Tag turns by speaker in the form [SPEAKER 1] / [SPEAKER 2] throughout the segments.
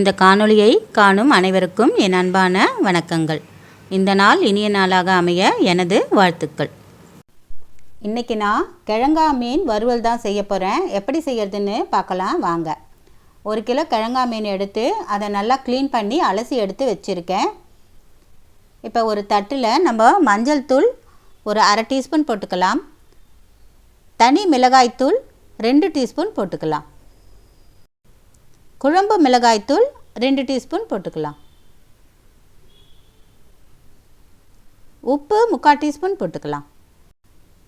[SPEAKER 1] இந்த காணொளியை காணும் அனைவருக்கும் என் அன்பான வணக்கங்கள். இந்த நாள் இனிய நாளாக அமைய எனது வாழ்த்துக்கள். இன்றைக்கி நான் கிழங்கா மீன் வறுவல் தான் செய்ய போகிறேன் எப்படி செய்யறதுன்னு பார்க்கலாம் வாங்க. ஒரு கிலோ கிழங்கா மீன் எடுத்து அதை நல்லா க்ளீன் பண்ணி அலசி எடுத்து வச்சுருக்கேன். இப்போ ஒரு தட்டில் நம்ம மஞ்சள் தூள் ஒரு அரை டீஸ்பூன் போட்டுக்கலாம். தனி மிளகாய்த்தூள் ரெண்டு டீஸ்பூன் போட்டுக்கலாம். குழம்பு மிளகாய்த்தூள் ரெண்டு டீஸ்பூன் போட்டுக்கலாம். உப்பு முக்கால் டீஸ்பூன் போட்டுக்கலாம்.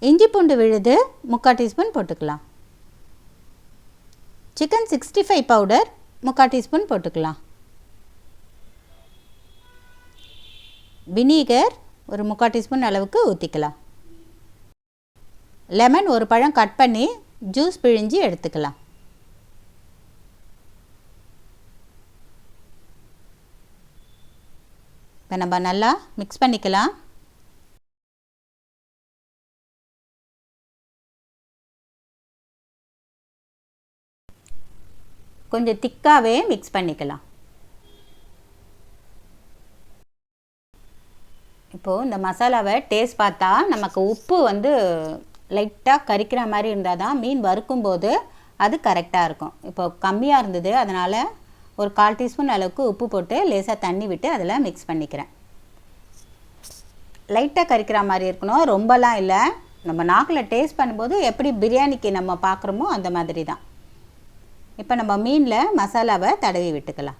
[SPEAKER 1] இஞ்சி பூண்டு விழுது முக்கால் டீஸ்பூன் போட்டுக்கலாம். சிக்கன் சிக்ஸ்டி ஃபைவ் பவுடர் முக்கால் டீஸ்பூன் போட்டுக்கலாம். வினீகர் ஒரு முக்கால் டீஸ்பூன் அளவுக்கு ஊற்றிக்கலாம் லெமன் ஒரு பழம் கட் பண்ணி ஜூஸ் பிழிஞ்சு எடுத்துக்கலாம். இப்போ நம்ம நல்லா மிக்ஸ் பண்ணிக்கலாம். கொஞ்சம் திக்காகவே மிக்ஸ் பண்ணிக்கலாம். இப்போது இந்த மசாலாவை டேஸ்ட் பார்த்தா நமக்கு உப்பு வந்து லைட்டாக கரிக்கிற மாதிரி இருந்தால் தான் மீன் வறுக்கும்போது அது கரெக்டாக இருக்கும். இப்போ கம்மியாக இருந்தது அதனால் ஒரு கால் டீஸ்பூன் அளவுக்கு உப்பு போட்டு லேசாக தண்ணி விட்டு அதில் மிக்ஸ் பண்ணிக்கிறேன். லைட்டாக கறிக்கிற மாதிரி இருக்கணும். ரொம்பலாம் இல்லை. நம்ம நாக்கில் டேஸ்ட் பண்ணும்போது எப்படி பிரியாணிக்கு நம்ம பார்க்குறோமோ அந்த மாதிரி தான் இப்போ நம்ம மீனில் மசாலாவை தடவி விட்டுக்கலாம்.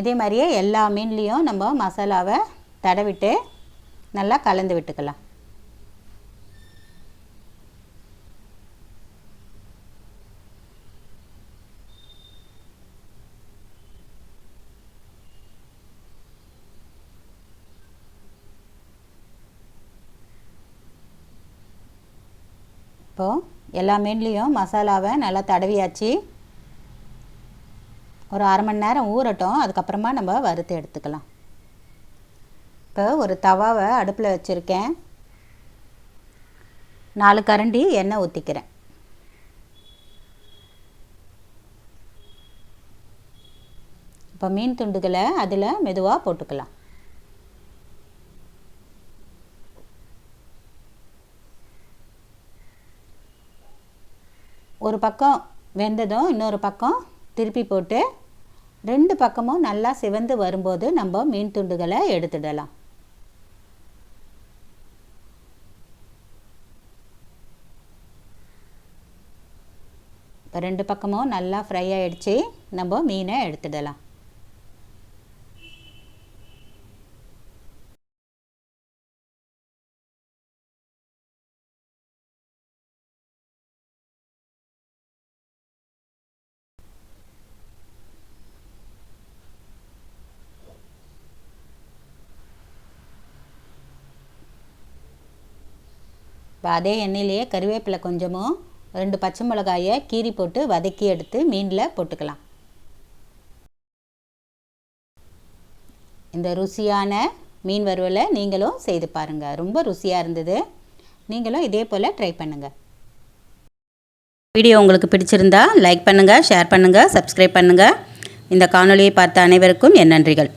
[SPEAKER 1] இதே மாதிரியே எல்லா மீன்லேயும் நம்ம மசாலாவை தடவிட்டு நல்லா கலந்து விட்டுக்கலாம். இப்போது எல்லா மீன்லேயும் மசாலாவை நல்லா தடவியாச்சு. ஒரு அரை மணி நேரம் ஊறட்டும் அதுக்கப்புறமா நம்ம வறுத்து எடுத்துக்கலாம். இப்போ ஒரு தவாவை அடுப்பில் வச்சுருக்கேன். நாலு கரண்டி எண்ணெய் ஊற்றிக்கிறேன் இப்போ மீன் துண்டுகளை அதில் மெதுவாக போட்டுக்கலாம். ஒரு பக்கம் வெந்ததும் இன்னொரு பக்கம் திருப்பி போட்டு ரெண்டு பக்கமும் நல்லா சிவந்து வரும்போது நம்ம மீன் துண்டுகளை எடுத்துடலாம். இப்போ ரெண்டு பக்கமும் நல்லா ஃப்ரை ஆகிடுச்சு நம்ம மீனை எடுத்துடலாம். இப்போ அதே எண்ணெயிலேயே கருவேப்பிலை கொஞ்சமும் ரெண்டு பச்சை மிளகாயை கீரி போட்டு வதக்கி எடுத்து மீனில் போட்டுக்கலாம். இந்த ருசியான மீன் வறுவலை நீங்களும் செய்து பாருங்கள் ரொம்ப ருசியாக இருந்தது. நீங்களும் இதே போல் ட்ரை பண்ணுங்கள் வீடியோ உங்களுக்கு பிடிச்சிருந்தா லைக் பண்ணுங்கள் ஷேர் பண்ணுங்கள் சப்ஸ்கிரைப் பண்ணுங்கள் இந்த காணொலியை பார்த்த அனைவருக்கும் என் நன்றிகள்.